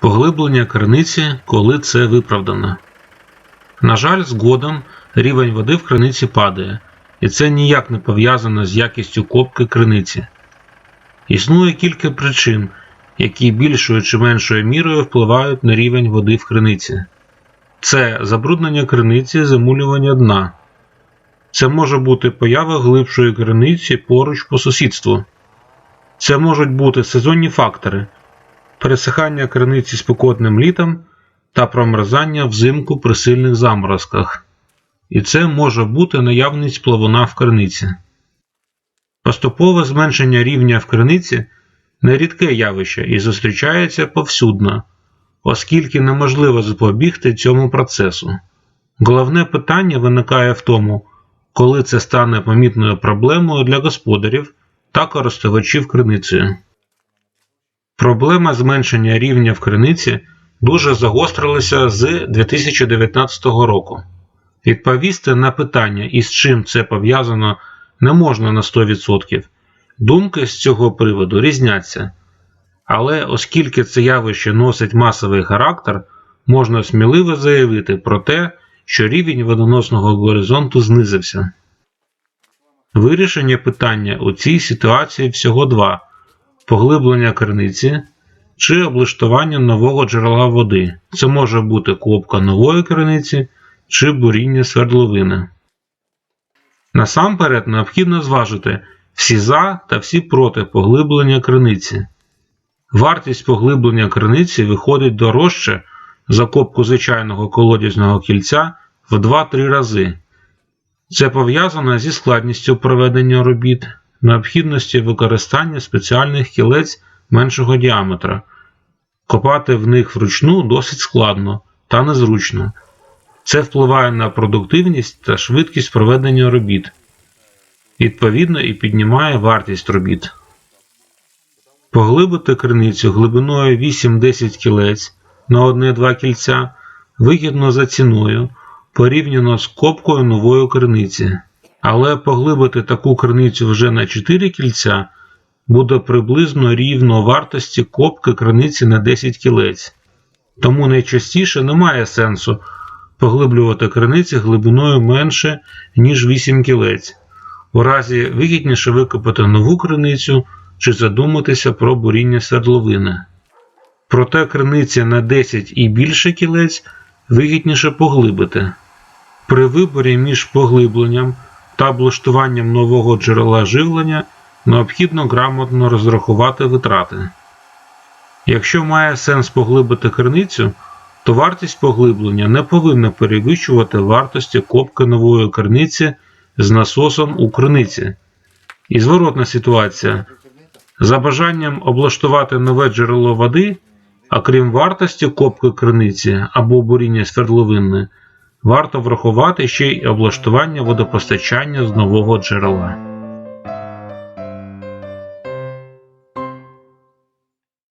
Поглиблення криниці, коли це виправдано. На жаль, згодом рівень води в криниці падає, і це ніяк не пов'язано з якістю копки криниці. Існує кілька причин, які більшою чи меншою мірою впливають на рівень води в криниці. Це забруднення криниці, замулювання дна. Це може бути поява глибшої криниці поруч по сусідству. Це можуть бути сезонні фактори, пересихання криниці спекотним літом та промерзання взимку при сильних заморозках. І це може бути наявність плавуна в криниці. Поступове зменшення рівня в криниці нерідке явище і зустрічається повсюдно, оскільки неможливо запобігти цьому процесу. Головне питання виникає в тому, коли це стане помітною проблемою для господарів та користувачів криницею. Проблема зменшення рівня в криниці дуже загострилася з 2019 року. Відповісти на питання, із чим це пов'язано, не можна на 100%. Думки з цього приводу різняться. Але оскільки це явище носить масовий характер, можна сміливо заявити про те, що рівень водоносного горизонту знизився. Вирішення питання у цій ситуації всього два: поглиблення криниці чи облаштування нового джерела води. Це може бути копка нової криниці чи буріння свердловини. Насамперед необхідно зважити всі за та всі проти поглиблення криниці. Вартість поглиблення криниці виходить дорожче за копку звичайного колодязного кільця в 2-3 рази. Це пов'язано зі складністю проведення робіт, необхідності використання спеціальних кілець меншого діаметра. Копати в них вручну досить складно та незручно. Це впливає на продуктивність та швидкість проведення робіт, відповідно і піднімає вартість робіт. Поглибити криницю глибиною 8-10 кілець на 1-2 кільця вигідно за ціною порівняно з копкою нової криниці, але поглибити таку криницю вже на 4 кільця буде приблизно рівно вартості копки криниці на 10 кілець, тому найчастіше немає сенсу поглиблювати криниці глибиною менше, ніж 8 кілець. У разі вигідніше викопати нову криницю чи задуматися про буріння свердловини. Проте криниці на 10 і більше кілець вигідніше поглибити. При виборі між поглибленням та облаштуванням нового джерела живлення необхідно грамотно розрахувати витрати. Якщо має сенс поглибити криницю, то вартість поглиблення не повинна перевищувати вартості копки нової криниці з насосом у криниці. І зворотна ситуація. За бажанням облаштувати нове джерело води, а крім вартості копки криниці або буріння свердловини, варто врахувати ще й облаштування водопостачання з нового джерела.